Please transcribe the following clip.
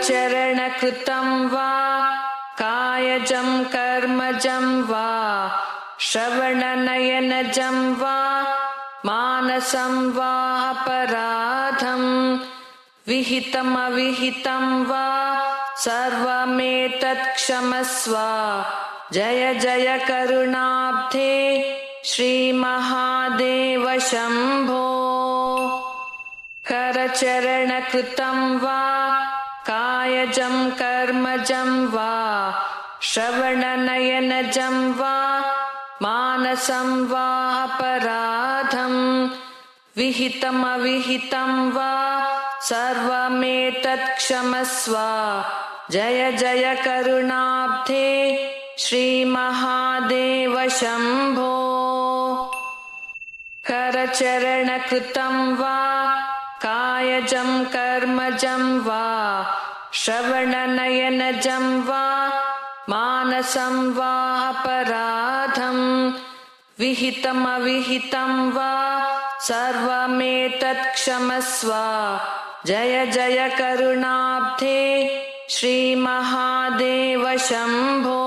करचरणकृतं वा कायजं कर्मजं वा श्रवणनयनजं वा मानसं वा अपराधम् विहितमविहितं वा सर्वमेतत्क्षमस्व जय जय करुणाब्धे श्रीमहादेव शम्भो करचरणकृतं वा कायजं कर्मजं वा श्रवणनयनजं वा मानसं वा अपराधम् विहितमविहितं वा सर्वमेतत्क्षमस्व जय जय करुणाब्धे श्रीमहादेव शम्भो करचरणकृतं वा कायजं कर्मजं वा श्रवणनयनजं वा मानसं वा अपराधम् विहितमविहितं वा सर्वमेतत्क्षमस्व। जय जय करुणाब्धे श्रीमहादेव शम्भो।